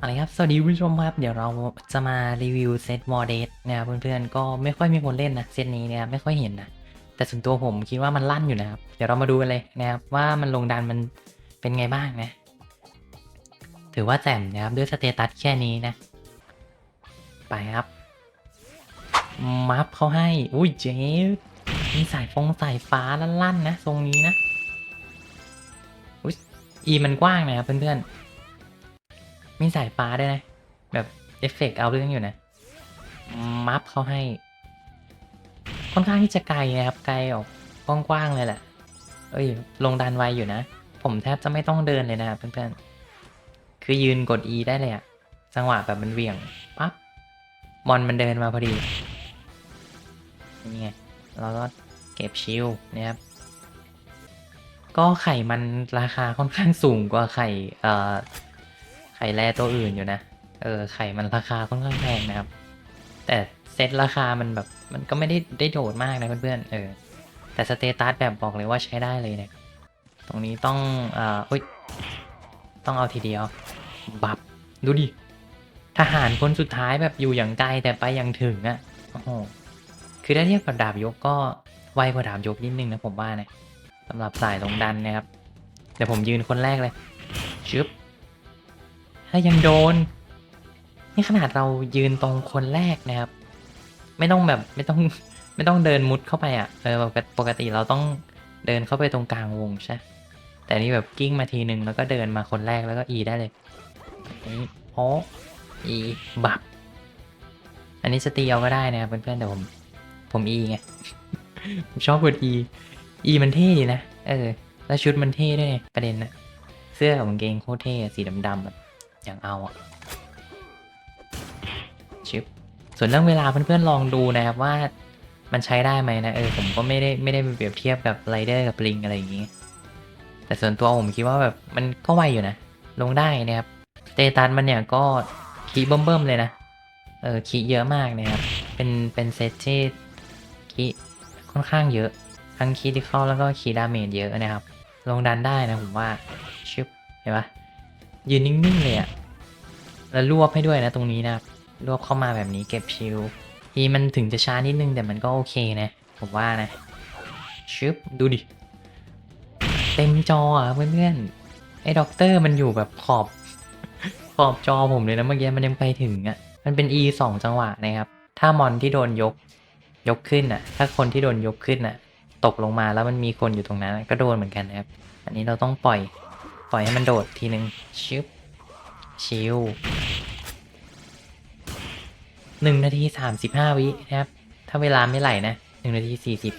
อะไรครับ สวัสดีคุณผู้ชมครับ เดี๋ยวเราจะมารีวิวเซตวอร์เดสนะครับเพื่อนๆ ก็ไม่ค่อยมีคนเล่นนะเซตนี้นะครับไม่ค่อยเห็นนะ แต่ส่วนตัวผมคิดว่ามันลั่นอยู่นะครับ เดี๋ยวเรามาดูกันเลยนะครับว่ามันลงดันมันเป็นไงบ้างนะ ถือว่าแจ่มนะครับด้วยสเตตัสแค่นี้นะ ไปครับ มัฟเขาให้ อุ้ยเจ๊มีสายฟงสายฟ้าลั่นๆนะ ทรงนี้นะอุ้ยอีมันกว้างนะครับเพื่อนๆ มีสายฟ้าด้วยนะ แบบเอฟเฟกต์เอาเรื่องอยู่นะ มัฟเขาให้ ค่อนข้างที่จะไกลนะครับ ไกลออกกว้างๆเลยแหละ เอ้ย ลงดันไวอยู่นะ ผมแทบจะไม่ต้องเดินเลยนะครับเพื่อนๆ คือยืนกด E ได้เลยอะจังหวะแบบมันเวี่ยงปั๊บบอลมันเดินมาพอดี นี่ไง เราก็เก็บชิลนะครับ ก็ไข่มันราคาค่อนข้างสูงกว่าไข่ เอ่อ ไข่แร่ตัวอื่นอยู่นะ เออ ไข่มันราคาค่อนข้างแพงนะครับ แต่เซตราคามันแบบ มันก็ไม่ได้ได้โดดมากนะเพื่อนๆ เออ แต่สเตตัสแบบบอกเลยว่าใช้ได้เลยเนี่ย ตรงนี้ต้องอ่ออุ้ย ต้องเอาทีเดียว บับ ดูดิ ทหารคนสุดท้ายแบบอยู่อย่างไกลแต่ไปอย่างถึงอะ่ะ โอ้โห คือถ้าเทียบกับดาบยกก็ไวกว่าดาบยกนิดนึงนะผมว่านะสำหรับสายลงดันนะครับ เดี๋ยวผมยืนคนแรกเลยชึบ ถ้ายังโดน นี่ขนาดเรายืนตรงคนแรกนะครับ ไม่ต้องแบบไม่ต้องไม่ต้องเดินมุดเข้าไปอะ่ะเออปกติปกติเราต้องเดินเข้าไปตรงกลางวงใช่ แต่นี่แบบกิ้งมาทีนึงแล้วก็เดินมาคนแรกแล้วก็อีได้เลยอันนี้โอ้อีบับ อันนี้สตีเอาก็ได้นะครับเพื่อนๆแต่ผมผมอีไง ผมชอบกดอีอีมันเท่ดีนะ เออ แล้วชุดมันเท่ด้วยประเด็นนะ เสื้อกับกางเกงโคตรเท่สีดำๆแบบ อย่างเอาอะชิปส่วนเรื่องเวลาเพื่อนๆลองดูนะครับว่ามันใช้ได้ไหมนะเออผมก็ไม่ได้ไม่ได้ไปเปรียบเทียบกับไรเดอร์กับลิงอะไรอย่างงี้ แต่ส่วนตัวผมคิดว่าแบบมันก็ไวอยู่นะ ลงได้นะครับเตตัสมันเนี่ยก็คีเบิ่มๆเลยนะเออคีเยอะมากนะครับเป็นเป็นเซตที่คีค่อนข้างเยอะ ทั้งคีย์ที่เข้าแล้วก็คีดาเมจเยอะนะครับ ลงดันได้นะผมว่าชิปเห็นปะยืนนิ่งๆเลยอะ แล้วรวบให้ด้วยนะตรงนี้นะครับรวบเข้ามาแบบนี้เก็บชิลทีมันถึงจะช้านิดนึงแต่มันก็โอเคนะ ผมว่านะชิปดูดิ เต็มจออะเพื่อนๆไอ้ด็อกเตอร์มันอยู่แบบขอบ ขอบจอผมเลยนะเมื่อกี้มันยังไปถึงอะ มันเป็น E สองจังหวะนะครับ ถ้ามอนที่โดนยกยกขึ้นอะ ถ้าคนที่โดนยกขึ้นอะ ตกลงมาแล้วมันมีคนอยู่ตรงนั้นก็โดนเหมือนกันนะครับ อันนี้เราต้องปล่อย ปล่อยให้มันโดดทีนึงชิป ชิวหนึ่งนาทีสามสิบห้าวินะครับ ถ้าเวลาไม่ไหลนะหนึ่งนาทีสี่สิบ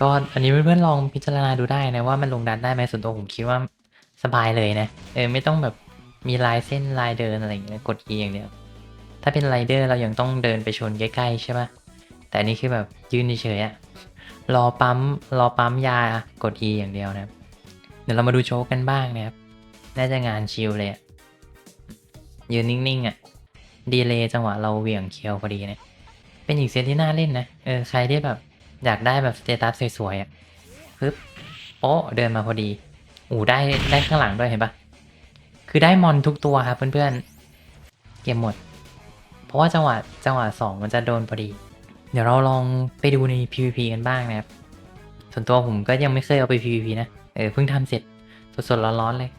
ก็อันนี้เพื่อนๆลองพิจารณาดูได้นะว่ามันลงดันได้ไหมส่วนตัวผมคิดว่าสบายเลยนะ เออไม่ต้องแบบมีลายเส้นลายเดินอะไรอย่างเงี้ยกด E อย่างเดียว ถ้าเป็นไรเดอร์เรายังต้องเดินไปชนใกล้ๆใช่ปะแต่อันนี่คือแบบยืนเฉยๆอะรอปั๊มรอปั๊มยากด E อย่างเดียวนะครับ เดี๋ยวเรามาดูโชว์กันบ้างนะครับ น่าจะงานชิลเลยอะ ยืนนิ่งๆอะดีเลยจังหวะเราเหวี่ยงเคียวพอดีเนะเป็นอีกเซตที่น่าเล่นนะ เออ ใครที่แบบ อยากได้แบบสเตตัสสวยๆอะปึ๊บโป๊ะเดินมาพอดี อูได้ได้ข้างหลังด้วยเห็นปะคือได้มอนทุกตัวครับเพื่อนๆ เก็บหมด เพราะว่าจังหวะจังหวะสองมันจะโดนพอดี เดี๋ยวเราลองไปดูใน PVP กันบ้างนะครับ ส่วนตัวผมก็ยังไม่เคยเอาไป PVP นะ เออเพิ่งทำเสร็จสดๆร้อนๆเลย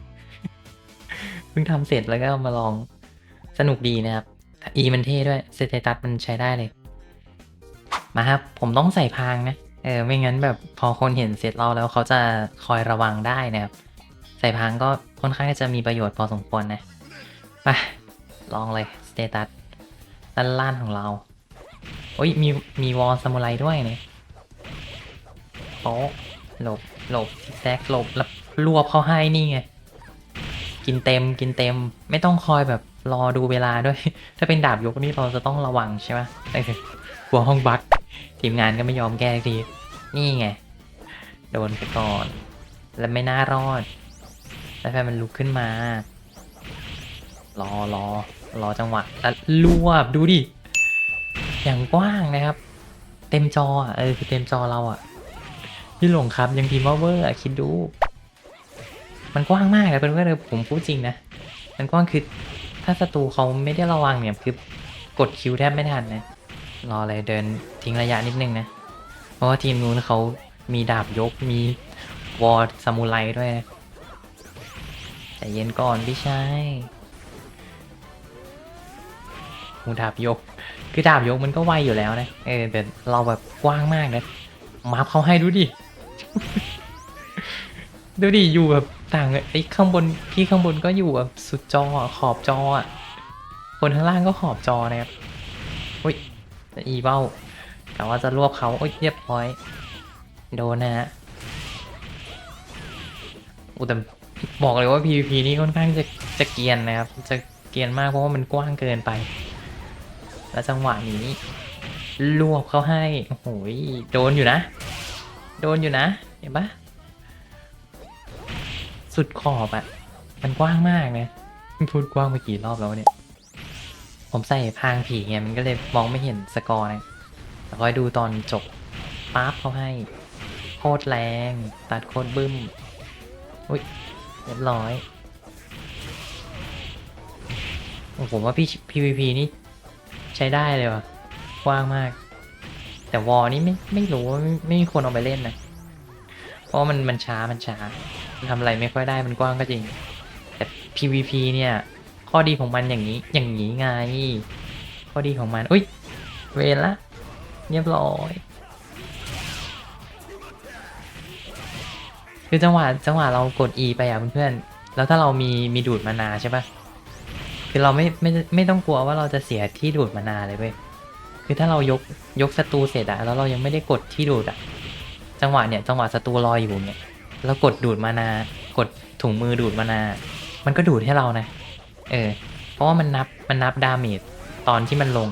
เพิ่งทำเสร็จแล้วก็มาลอง สนุกดีนะครับอีมันเท่ด้วยสเตตัสมันใช้ได้เลย มาครับ ผมต้องใส่พางนะ เออ ไม่งั้นแบบพอคนเห็นเสร็จเราแล้วเขาจะคอยระวังได้นะครับ ใส่พางก็ค่อนข้างจะมีประโยชน์พอสมควรนะ ไป ลองเลยสเตตัสด้านล่างของเรา โอ้ย มี มีวอลซามูไรด้วยเนี่ยโป๊ะหลบ หลบแซกหลบ แล้วรวบเขาให้นี่ไง กินเต็ม กินเต็ม ไม่ต้องคอยแบบ รอดูเวลาด้วย ถ้าเป็นดาบยกนี่เราจะต้องระวังใช่ไหมเออกลัวห้องบั๊กทีมงานก็ไม่ยอมแก้ที นี่ไง โดนไปก่อน แล้วไม่น่ารอด แล้วแฟนมันลุกขึ้นมา รอรอรอจังหวะแล้วรวบดูดิ อย่างกว้างนะครับ เต็มจออะเออคือเต็มจอเราอะพี่หลงครับยังพิมพ์ว่าเวอร์อะคิดดู มันกว้างมากนะเป็นเพื่อนผมพูดจริงนะ มันกว้างคือ ถ้าศัตรูเขาไม่ได้ระวังเนี่ยคือกดคิวแทบไม่ทันนะรอเลยเดินทิ้งระยะนิดนึงนะ เพราะว่าทีมนู้นเขามีดาบยกมีวอร์ซามูไรด้วยนะแต่เย็นก่อนพี่ชายหูดาบยก คือดาบยกมันก็ไวอยู่แล้วนะ เออแต่เราแบบกว้างมากนะมาร์คเขาให้ดูดิ ดูดิอยู่แบบต่างเลยไอ้ข้างบนพี่ข้างบนก็อยู่แบบสุดจอขอบจออะคนข้างล่างก็ขอบจอนะครับอุ้ยอีเบ้ากะว่าจะรวบเขาโอ้ยเรียบร้อย โดนนะฮะอุยแต่บอกเลยว่า PVP นี่ค่อนข้างจะจะเกียนนะครับ จะเกียนมากเพราะว่ามันกว้างเกินไป แล้วจังหวะนี้รวบเขาให้โอ้โหยโดนอยู่นะ โดนอยู่นะ เห็นปะ สุดขอบอะมันกว้างมากนะพูดกว้างไปกี่รอบแล้วเนี่ย ผมใส่พางผีไงมันก็เลยมองไม่เห็นสกอร์นะแล้วก็ดูตอนจบปั๊บเขาให้ โคตรแรง ตัดโคตรบึ้ม อุ้ยเรียบร้อยผมว่าพี่ PVP นี่ใช้ได้เลยว่ะกว้างมาก แต่วอลนี่ไม่ไม่รู้ว่าไม่ไม่มีคนเอาไปเล่นนะ ราะมันมันช้ามันช้ามันทำอะไรไม่ค่อยได้มันกว้างก็จริง แต่ PVP เนี่ย ข้อดีของมันอย่างนี้อย่างนี้ไง ข้อดีของมันอุ้ยเวรละเรียบร้อยคือจังหวะจังหวะเรากด E ไปอะเพื่อนๆ แล้วถ้าเรามีมีดูดมานาใช่ปะคือเราไม่ไม่ไม่ต้องกลัวว่าเราจะเสียที่ดูดมานาเลยเว้ย คือถ้าเรายกยกศัตรูเสร็จอะแล้วเรายังไม่ได้กดที่ดูดอะ จังหวะเนี่ยจังหวะศัตรูลอยอยู่เนี่ยแล้วกดดูดมานากดถุงมือดูดมานา มันก็ดูดให้เรานะ เออ เพราะว่ามันนับมันนับดาเมจตอนที่มันลง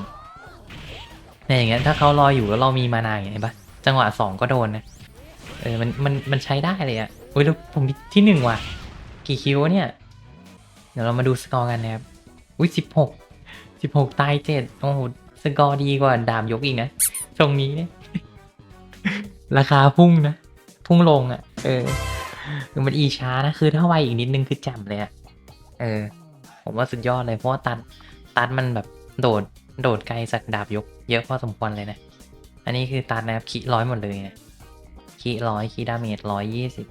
เนี่ยอย่างเงี้ยถ้าเขาลอยอยู่แล้วเรามีมานาอย่างเงี้ยปะจังหวะสองก็โดนนะ เออมันมันมันใช้ได้เลยอะ่ะอุ้ยแล้วผมที่หนึ่งว่ะ กี่คิวเนี่ย เดี๋ยวเรามาดูสกอร์กันนะครับ อุ้ยสิบหกสิบหกตายเจ็ดโอ้โหสกอร์ดีกว่าดามยกอีกนะตรงนี้เนี่ย ราคาพุ่งนะ พุ่งลงอะ่ะ เออคือมันอีช้านะ คือถ้าไวอีกนิดนึงคือจ่มเลยอะ่ะ เออ ผมว่าสุดยอดเลยเพราะว่าตัดตัดมันแบบโดดโดดไกลจากดาบยก เยอะพอสมควรเลยนะ อันนี้คือตัดนะครับคิร้อยหมดเลยนะคีร้อยคีดาเมจร้อยยี่สิบ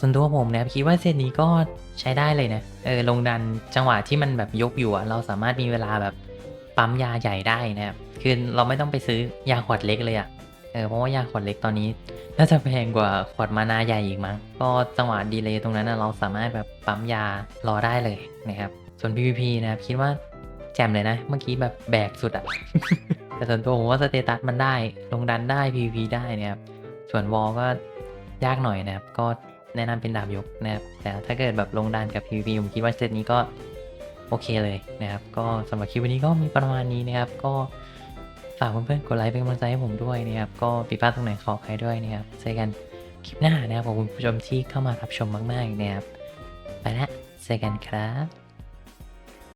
ส่วนตัวผมนะครับคิดว่าเซตนี้ก็ใช้ได้เลยนะ เออลงดันจังหวะที่มันแบบยกอยู่อะเราสามารถมีเวลาแบบปั๊มยาใหญ่ได้นะครับ คือเราไม่ต้องไปซื้อยาขวดเล็กเลยอะ เออเพราะว่ายาขวดเล็กตอนนี้ น่าจะแพงกว่าขวดมานาใหญ่อีกมั้งก็จังหวะดีเลยตรงนั้นนะเราสามารถแบบปั๊มยารอได้เลยนะครับ ส่วน PVP นะครับคิดว่าแจ่มเลยนะ เมื่อกี้แบบแบกสุดอะแต่ส่วนตัวผมว่าสเตตัสมันได้ ลงดันได้ PVP ได้นะครับ ส่วนวอลก็ยากหน่อยนะครับ ก็แนะนำเป็นดาบยกนะครับ แต่ถ้าเกิดแบบลงดันกับ PVP ผมคิดว่าเซตนี้ก็โอเคเลยนะครับ ก็สำหรับคลิปวันนี้ก็มีประมาณนี้นะครับ ก็ ฝากเพื่อนๆกดไลค์เป็นกำลังใจให้ผมด้วยนะครับ ก็ปิดพลาดตรงไหนขอใครด้วยนะครับเจอกันคลิปหน้านะครับขอบคุณผู้ชมที่เข้ามารับชมมากๆนะครับ ไปละเจอกันครับ